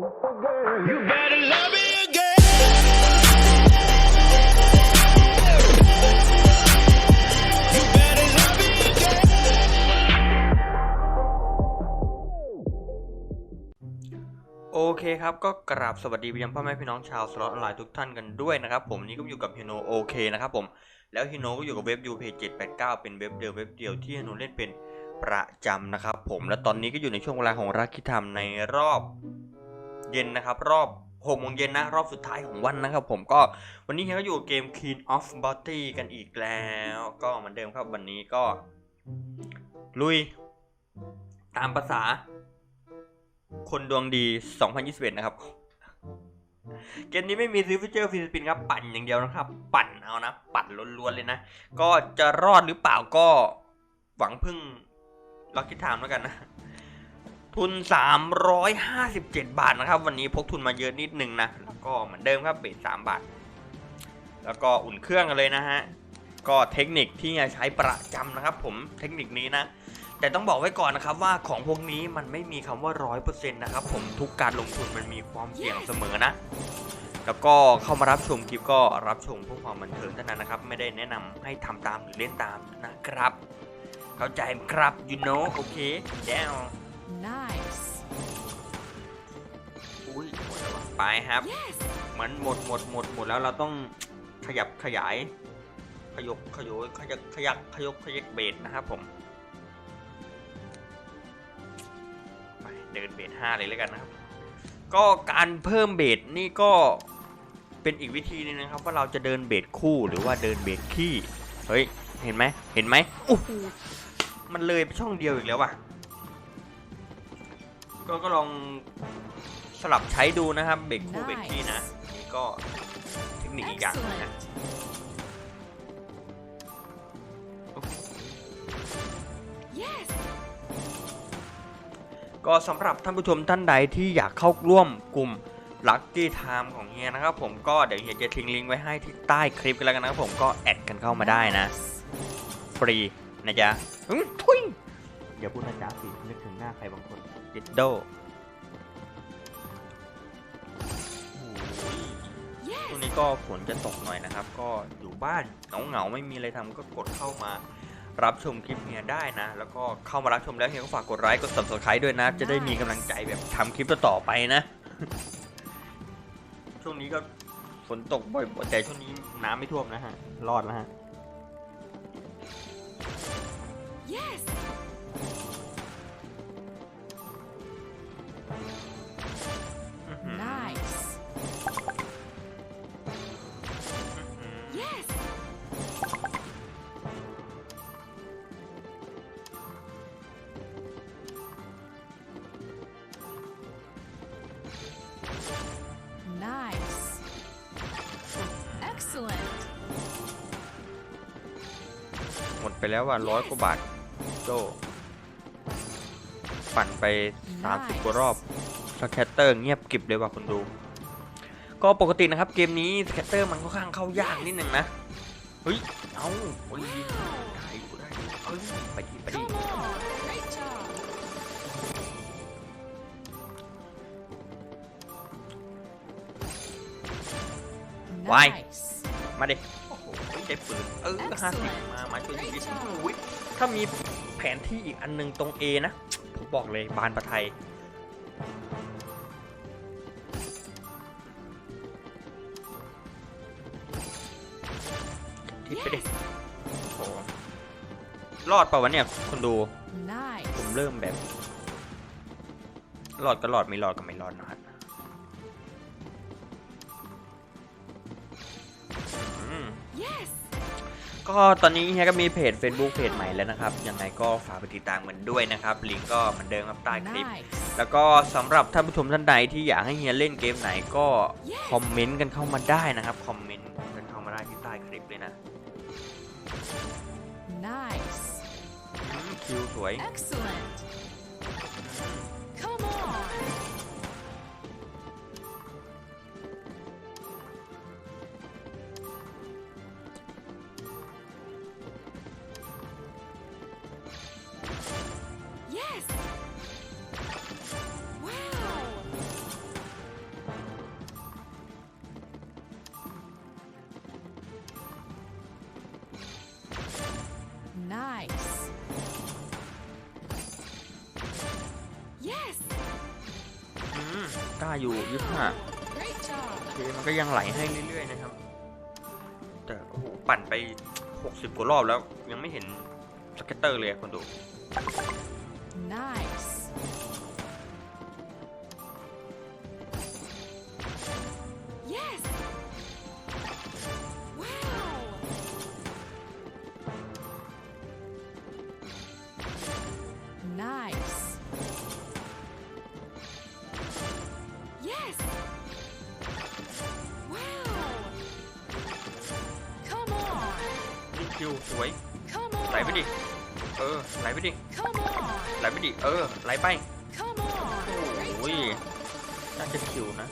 โอเคครับ ก็กราบสวัสดีไปยังพ่อแม่พี่น้องชาวสล็อตออนไลน์ทุกท่านกันด้วยนะครับผมนี่ก็อยู่กับฮิโนโอเคนะครับผมแล้วฮิโนก็อยู่กับเว็บยูเพจ789เป็นเว็บเดียวเว็บเดียวที่ฮิโนเล่นเป็นประจำนะครับผมและตอนนี้ก็อยู่ในช่วงเวลาของรักคิธรรมในรอบ เย็นนะครับ รอบหกโมงเย็นนะ รอบสุดท้ายของวันนะครับผมก็วันนี้เฮียก็อยู่กับเกม King of Body กันอีกแล้ว ก็เหมือนเดิมครับวันนี้ก็ ลุย ตามภาษา คนดวงดี 2021 นะครับ เกมนี้ไม่มีซื้อฟิเจอร์ฟิลิปินครับ ปั่นอย่างเดียวนะครับ ปั่นเอานะ ปั่นล้วนๆเลยนะ ก็จะรอดหรือเปล่าก็หวังพึ่งล็อกคิดถามแล้วกันนะ ทุน 357 บาทนะครับ วันนี้พกทุนมาเยอะนิดนึงนะ แล้วก็เหมือนเดิมครับเบส3บาท แล้วก็อุ่นเครื่องกันเลยนะฮะ ก็เทคนิคที่จะใช้ประจำนะครับ ผมเทคนิคนี้นะ แต่ต้องบอกไว้ก่อนนะครับว่าของพวกนี้มันไม่มีคำว่าร้อยเปอร์เซ็นต์นะครับผมทุกการลงทุนมันมีความเสี่ยงเสมอนะ แล้วก็เข้ามารับชมคลิปก็รับชมเพื่อความบันเทิงเท่านั้นนะครับ ไม่ได้แนะนำให้ทำตามหรือเล่นตามนะครับ เข้าใจครับ you know โอเคแจ้ว Nice. อุ้ยหมดแล้วว่ะไปครับ Yes. เหมือนหมดหมดหมดหมดแล้วเราต้องขยับขยาย ขยกขยอยขยักขยักขยกขยักเบสนะครับผมไปเดินเบสห้าเลยแล้วกันนะครับ ก็การเพิ่มเบสนี่ก็เป็นอีกวิธีหนึงนะครับ ว่าเราจะเดินเบสคู่หรือว่าเดินเบสขี้เฮ้ยเห็นไหมเห็นไหมโอ้โหมันเลยไปช่องเดียวอีกแล้วว่ะ ก็ก็ลองสลับใช้ดูนะครับเบสคู่เบสขี้นะนี่ก็เทคนิคอีกอย่างหนึ่งนะ Yes. ก็สำหรับท่านผู้ชมท่านใดที่อยากเข้าร่วมกลุ่ม Lucky Time ของเฮียนะครับผมก็เดี๋ยวเฮียจะทิ้งลิงก์ไว้ให้ที่ใต้คลิปกันแล้วกันนะครับผมก็แอดกันเข้ามาได้นะ ฟรีนะจ๊ะอืมทุย เดี๋ยวพูดนะจ๊ะสินึกถึงหน้าใครบางคนจิดโด Yes. ช่วงนี้ก็ฝนจะตกหน่อยนะครับ ก็อยู่บ้านเหงาๆไม่มีอะไรทำก็กดเข้ามารับชมคลิปเฮียได้นะ แล้วก็เข้ามารับชมแล้วเฮียก็ฝากกดไลค์กด subscribe ด้วยนะ จะได้มีกำลังใจแบบทำคลิปต่อๆไปนะ ช่วงนี้ก็ฝนตกบ่อยๆแต่ช่วงนี้น้ำไม่ท่วมนะฮะ รอดแล้วฮะ Yes. ไปแล้วว่าร้อยกว่าบาทโจปั่นไป 30 กว่ารอบสแคตเตอร์เงียบกริบเลยว่ะคุณดู ก็ปกตินะครับเกมนี้สแคตเตอร์มันค่อนข้างเข้ายากนิดนึงนะ เฮ้ย เอาโอ้ยได้อยู่ได้อยู่เอ้ยไปดิไปดิ Come on. Great job. วาย Nice. มาดิ โอ้โหได้ปืนเออห้าสิบมามาช่วยชีวิตอุ้ยถ้ามีแผนที่อีกอันหนึงตรง A นะผมบอกเลยบานประไทยทิศไปดิโอ้โหรอดเปล่าวะเนี่ยคุณดู Nice. ผมเริ่มแบบรอดก็รอดไม่รอดก็ไม่รอดนะครับ ก็ตอนนี้เฮียก็มีเพจ Facebook เพจใหม่แล้วนะครับ ยังไงก็ฝากไปติดตามกันด้วยนะครับ ลิงก์ก็เหมือนเดิมครับใต้คลิป Nice. แล้วก็สำหรับท่านผู้ชมท่านใดที่อยากให้เฮียเล่นเกมไหนก็คอมเมนต์กันเข้ามาได้นะครับ คอมเมนต์กันเข้ามาได้ที่ใต้คลิปเลยนะ Nice. อืมคิวสวย Excellent. Come on. กล้าอยู่ยี่ห้าโอเคมันก็ยังไหลให้เรื่อยๆนะครับ แต่โอ้โหปั่นไป 60 กว่ารอบแล้ว ยังไม่เห็นสเก็ตเตอร์เลยคนดู Nice. วสวย Come ไหลไปดิ on. เออไหลไปดิ Come on. ไหลไปดิเออไหลไป Come on. Great โอ้ย job. น่าจะคิวนะ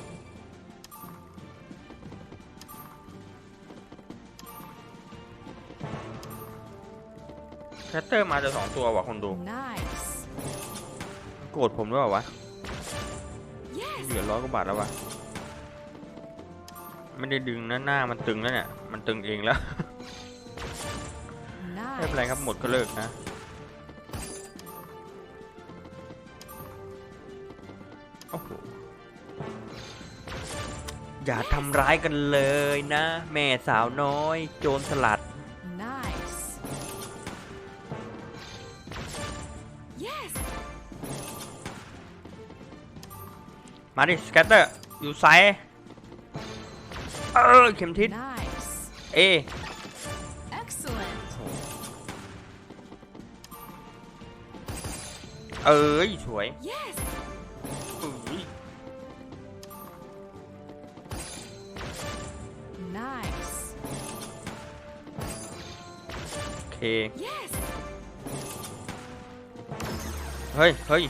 แคตเตอร์มาจะสองตัวว่ะคนดู Nice. โกรธผมด้วยเปล่าวะ Yes. เหลือร้อยกว่าบาทแล้ววะไม่ได้ดึงนะหน้ามันตึงแล้วเนี่ย มันตึงเองแล้ว ไม่เป็นไรครับหมดก็เลิกนะโอ้โหอย่าทำร้ายกันเลยนะ แม่สาวน้อย โจรสลัด Nice. Yes. มาดิสแกตเตอร์ อยู่ไซด์เออเข็มทิศ Nice. เอ เอ้ยสวย Yes. เอ้ย Nice. โอเค Yes. เฮ้ยเฮ้ย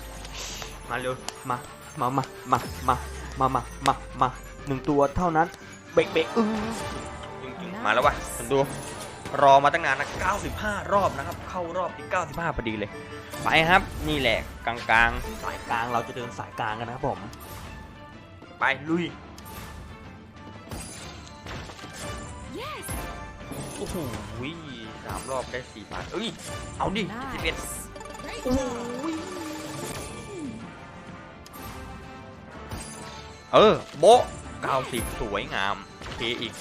มาเร็ว มา มา มา มา มา มา มา มา มา หนึ่งตัวเท่านั้น เบะเบะอื้อจริงๆมาแล้ววะคุณดู รอมาตั้งนานนะ95 รอบนะครับ เข้ารอบที่ 95พอดีเลย ไปครับ นี่แหละกลางกลางๆสายกลางเราจะเดินสายกลางกันนะครับผม ไปลุย Yes. โอ้โหสามรอบได้สี่บาทเอ้ย เอาดิสิบเอ็ด Nice. Great โอ้ job. ยเออ โบะ90สวยงาม K อีก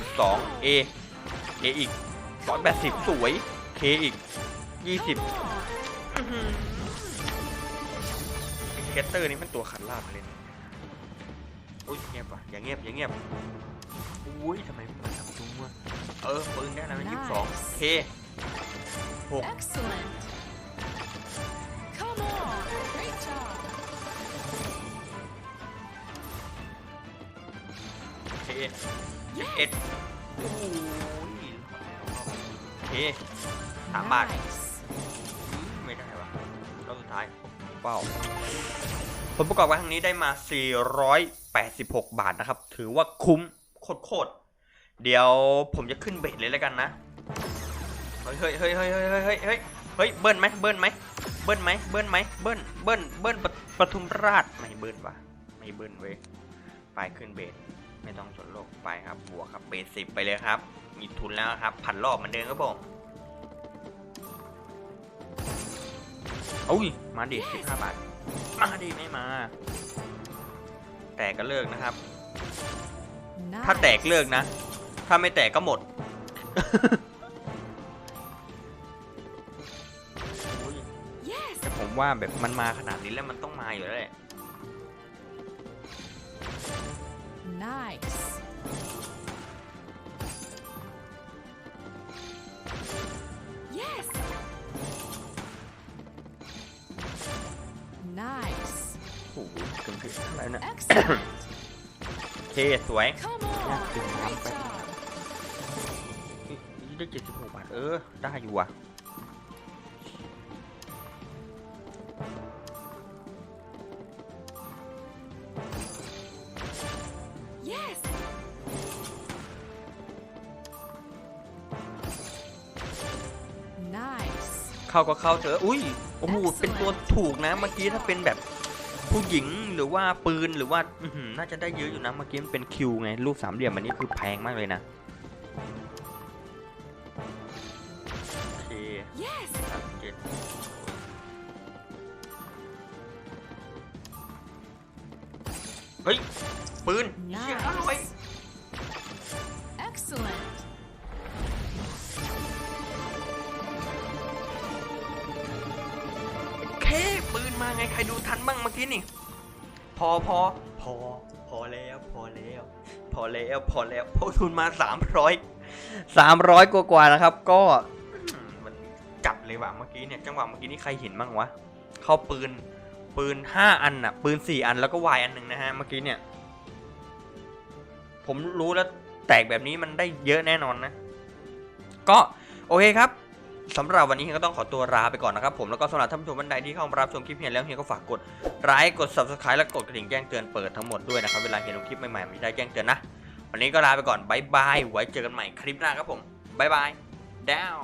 12 A A อี ก180สวย K อีก20 Come on. เกตเตอร์นี่มันตัวขัดลาบเลยนะอุ้ยเงียบว่ะอย่าเงียบอย่าเงียบอุ้ยทำไมมันทำจุ้งวะเออปืนได้แล้วนะยี่สิบสอง Nice. K หก Excellent. Come on. Great job. K สิบเอ็ดโอ้ย เคสามบาท Nice. ไม่ได้วะรอบสุดท้ายว้าวผลประกอบการครั้งนี้ได้มา 486 บาทนะครับ ถือว่าคุ้มโคตรๆเดี๋ยวผมจะขึ้นเบสเลยแล้วกันนะ เฮ้ยเฮ้ยเฮ้ยเฮ้ยเฮ้ยเฮ้ยเฮ้ยเฮ้ยเฮ้ยเบิ้ลไหมเบิ้ลไหมเบิ้ลไหมเบิ้ลไหมเบิ้ลเบิ้ลเบิ้ลปะปทุมราชไม่เบิ้ลวะไม่เบิ้ลเว้ยไปขึ้นเบสไม่ต้องสนโลกไปครับบวกครับเบสสิบไปเลยครับ มีทุนแล้วครับพันรอบเหมือนเดิมครับผมอุ้ยมาดิสิบห้าบาท มาดิไม่มา แต่ก็เลิกนะครับ ถ้าแตก Nice. เลิกนะ ถ้าไม่แตกก็หมดอุ๊ย Yes. แต่ผมว่าแบบมันมาขนาดนี้แล้วมันต้องมาอยู่แล้วแหละ Nice. ถึงถึงอะไรนะ Excellent. เคสวย Come on. Yeah, good Great job. job. นี่ได้เจ็ดสิบหกบาทเออ ได้อยู่ว่ะ Yes. เข้าก็เข้าเถอะ อุ้ย โอ้โห เป็นตัวถูกนะ เมื่อกี้ถ้าเป็นแบบ ผู้หญิงหรือว่าปืนหรือว่าอื้อหือน่าจะได้เยอะอยู่นะเมื่อกี้มันเป็นคิวไงลูกสามเหลี่ยมอันนี้คือแพงมากเลยนะโอเค Yes. สามเจ็ดเฮ้ยปืน Nice เชี่ยอร่อย ใครดูทันบ้างเมื่อกี้นี่ พอพอพอ พอแล้ว พอแล้ว พอแล้ว พอแล้วพกทุนมาสามร้อยสามร้อยกว่าๆนะครับ ก็มันจัดเลยว่ะเมื่อกี้เนี่ยจังหวะเมื่อกี้นี่ใครเห็นบ้างวะเข้าปืนปืนห้าอันน่ะปืนสี่อันแล้วก็วายอันหนึ่งนะฮะเมื่อกี้เนี่ย ผมรู้แล้วแตกแบบนี้มันได้เยอะแน่นอนนะ ก็โอเคครับ สำหรับวันนี้เฮียก็ต้องขอตัวลาไปก่อนนะครับผมแล้วก็สำหรับท่านผู้ชมท่านใดที่เข้ามารับชมคลิปเฮียแล้วเฮียก็ฝากกดไลค์กด subscribe และกดกระดิ่งแจ้งเตือนเปิดทั้งหมดด้วยนะครับเวลาเฮียลงคลิปใหม่ๆมันจะได้แจ้งเตือนนะ วันนี้ก็ลาไปก่อนบายบายไว้เจอกันใหม่คลิปหน้าครับผมบายบายดาว